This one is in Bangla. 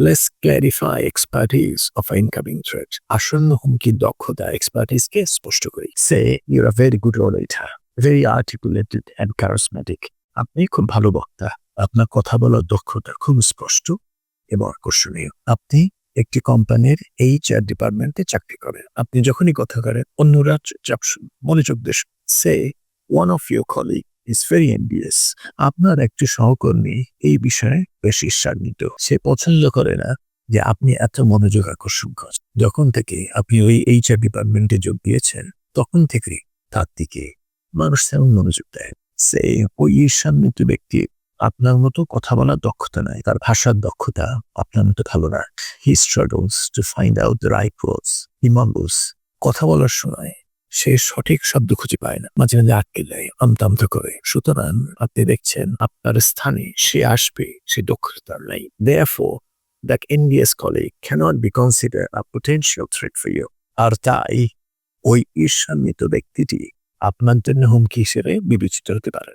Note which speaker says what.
Speaker 1: Let's clarify expertise of incoming threat আসন্ন হুমকির দক্ষতা এক্সপার্টিসকে স্পষ্ট করি। Say you're a very good orator very articulated and charismatic আপনি খুব ভালো বক্তা। আপনার কথা বলার দক্ষতা খুব স্পষ্ট এবং আকর্ষণীয়। আপনি একটি কোম্পানির এইচআর ডিপার্টমেন্টে চাকরি করেন। আপনি যখনই কথা করেন, অন্যরা শুন- মনোযোগ দেশ say one of your colleague is very envious আপনার একটি সহকর্মী এই বিষয়ে বেশ ঈর্ষান্বিত সে পছন্দ করে না যে আপনি এত মনোযোগ আকর্ষণ করেন যখন থেকে আপনি ওই এইচআর ডিপার্টমেন্টে যোগ দিয়েছেন, তখন থেকে তার দিকে মানুষ তেমন মনোযোগ দেয়। সে ওই ঈর্ষান্বিত ব্যক্তি, আপনার মতো কথা বলার দক্ষতা নাই, তার ভাষার দক্ষতা আপনার মতো ভালো না। He struggles to find out the right words he mumbles কথা বলার সময় সে সঠিক শব্দ খুঁজে পায় না। মাঝে মাঝে আটকে আমতা আমতা করে। সুতরাং আপনি দেখছেন আপনার স্থানে সে আসবে, সে দক্ষতার নাই। Therefore that envious colleague can't be consider a potential threat for you আর তাই, ওই ঈর্ষান্বিত ব্যক্তিটি আপনার জন্য হুমকি হিসেবে বিবেচিত হতে পারে।